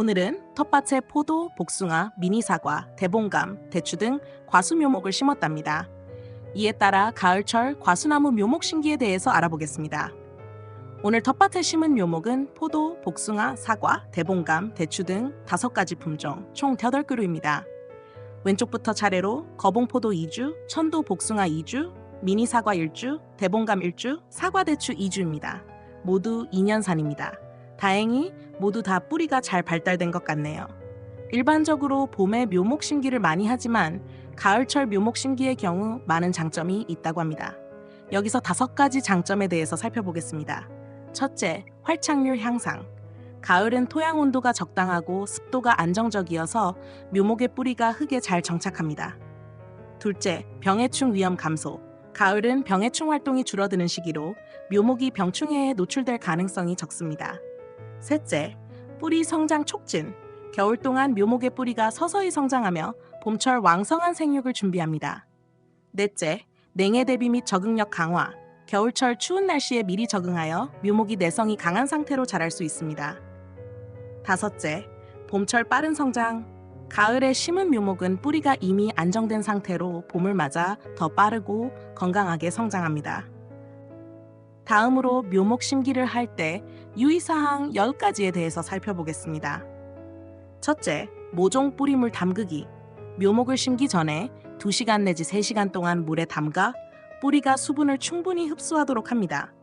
오늘은 텃밭에 포도, 복숭아, 미니사과, 대봉감, 대추 등 과수 묘목을 심었답니다. 이에 따라 가을철 과수나무 묘목 신기에 대해서 알아보겠습니다. 오늘 텃밭에 심은 묘목은 포도, 복숭아, 사과, 대봉감, 대추 등 다섯 가지 품종 총 8그루입니다. 왼쪽부터 차례로 거봉포도 2주, 천도 복숭아 2주, 미니 사과 1주, 대봉감 1주, 사과 대추 2주입니다. 모두 2년산입니다. 다행히 모두 다 뿌리가 잘 발달된 것 같네요. 일반적으로 봄에 묘목 심기를 많이 하지만 가을철 묘목 심기의 경우 많은 장점이 있다고 합니다. 여기서 다섯 가지 장점에 대해서 살펴보겠습니다. 첫째, 활착률 향상. 가을은 토양 온도가 적당하고 습도가 안정적이어서 묘목의 뿌리가 흙에 잘 정착합니다. 둘째, 병해충 위험 감소. 가을은 병해충 활동이 줄어드는 시기로 묘목이 병충해에 노출될 가능성이 적습니다. 셋째, 뿌리 성장 촉진. 겨울 동안 묘목의 뿌리가 서서히 성장하며 봄철 왕성한 생육을 준비합니다. 넷째, 냉해 대비 및 적응력 강화. 겨울철 추운 날씨에 미리 적응하여 묘목이 내성이 강한 상태로 자랄 수 있습니다. 다섯째, 봄철 빠른 성장. 가을에 심은 묘목은 뿌리가 이미 안정된 상태로 봄을 맞아 더 빠르고 건강하게 성장합니다. 다음으로 묘목 심기를 할 때 유의사항 10가지에 대해서 살펴보겠습니다. 첫째, 모종 뿌리물 담그기. 묘목을 심기 전에 2시간 내지 3시간 동안 물에 담가 뿌리가 수분을 충분히 흡수하도록 합니다.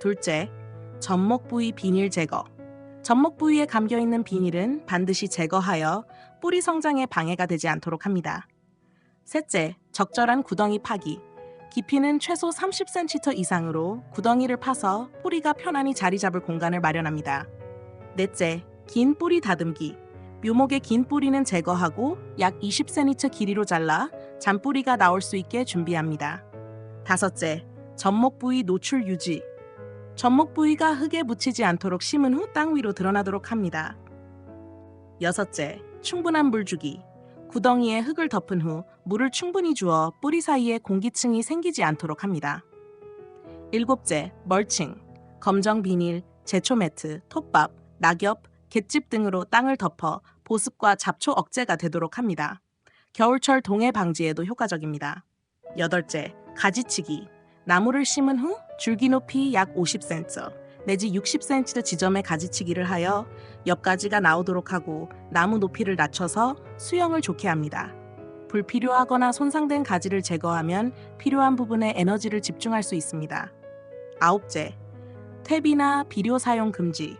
둘째, 젖목 부위 비닐 제거. 젖목 부위에 감겨 있는 비닐은 반드시 제거하여 뿌리 성장에 방해가 되지 않도록 합니다. 셋째, 적절한 구덩이 파기. 깊이는 최소 30cm 이상으로 구덩이를 파서 뿌리가 편안히 자리 잡을 공간을 마련합니다. 넷째, 긴 뿌리 다듬기. 묘목의 긴 뿌리는 제거하고 약 20cm 길이로 잘라 잔뿌리가 나올 수 있게 준비합니다. 다섯째, 젖목 부위 노출 유지. 젖목 부위가 흙에 묻히지 않도록 심은 후 땅 위로 드러나도록 합니다. 여섯째, 충분한 물 주기. 구덩이에 흙을 덮은 후 물을 충분히 주어 뿌리 사이에 공기층이 생기지 않도록 합니다. 일곱째, 멀칭. 검정 비닐, 제초 매트, 톱밥, 낙엽, 갯집 등으로 땅을 덮어 보습과 잡초 억제가 되도록 합니다. 겨울철 동해 방지에도 효과적입니다. 여덟째, 가지치기. 나무를 심은 후 줄기 높이 약 50cm 내지 60cm 지점에 가지치기를 하여 옆가지가 나오도록 하고 나무 높이를 낮춰서 수영을 좋게 합니다. 불필요하거나 손상된 가지를 제거하면 필요한 부분에 에너지를 집중할 수 있습니다. 아홉째, 퇴비나 비료 사용 금지.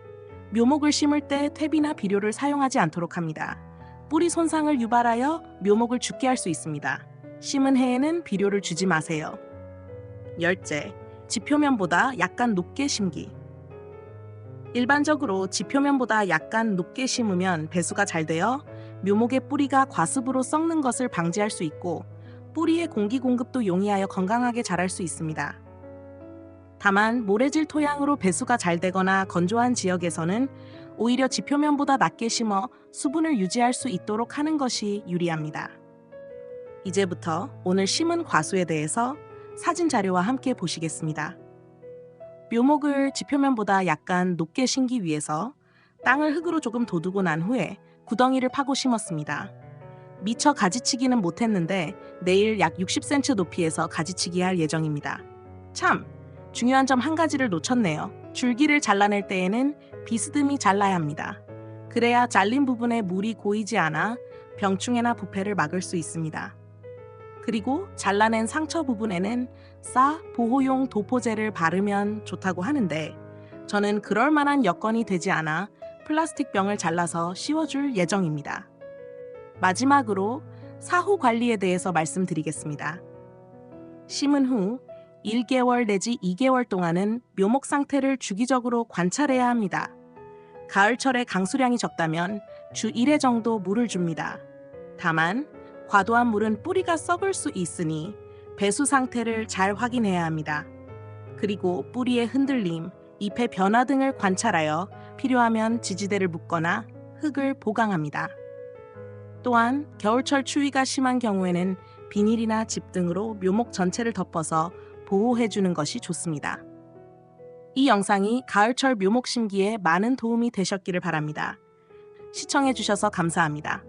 묘목을 심을 때 퇴비나 비료를 사용하지 않도록 합니다. 뿌리 손상을 유발하여 묘목을 죽게 할 수 있습니다. 심은 해에는 비료를 주지 마세요. 열째, 지표면보다 약간 높게 심기. 일반적으로 지표면보다 약간 높게 심으면 배수가 잘 되어 묘목의 뿌리가 과습으로 썩는 것을 방지할 수 있고 뿌리의 공기 공급도 용이하여 건강하게 자랄 수 있습니다. 다만 모래질 토양으로 배수가 잘 되거나 건조한 지역에서는 오히려 지표면보다 낮게 심어 수분을 유지할 수 있도록 하는 것이 유리합니다. 이제부터 오늘 심은 과수에 대해서 사진 자료와 함께 보시겠습니다. 묘목을 지표면보다 약간 높게 심기 위해서 땅을 흙으로 조금 도두고 난 후에 구덩이를 파고 심었습니다. 미처 가지치기는 못했는데 내일 약 60cm 높이에서 가지치기 할 예정입니다. 참, 중요한 점 한 가지를 놓쳤네요. 줄기를 잘라낼 때에는 비스듬히 잘라야 합니다. 그래야 잘린 부분에 물이 고이지 않아 병충해나 부패를 막을 수 있습니다. 그리고 잘라낸 상처 부분에는 싸 보호용 도포제를 바르면 좋다고 하는데 저는 그럴 만한 여건이 되지 않아 플라스틱 병을 잘라서 씌워줄 예정입니다. 마지막으로 사후 관리에 대해서 말씀드리겠습니다. 심은 후 1개월 내지 2개월 동안은 묘목 상태를 주기적으로 관찰해야 합니다. 가을철에 강수량이 적다면 주 1회 정도 물을 줍니다. 다만 과도한 물은 뿌리가 썩을 수 있으니 배수 상태를 잘 확인해야 합니다. 그리고 뿌리의 흔들림, 잎의 변화 등을 관찰하여 필요하면 지지대를 묶거나 흙을 보강합니다. 또한 겨울철 추위가 심한 경우에는 비닐이나 집 등으로 묘목 전체를 덮어서 보호해주는 것이 좋습니다. 이 영상이 가을철 묘목 심기에 많은 도움이 되셨기를 바랍니다. 시청해주셔서 감사합니다.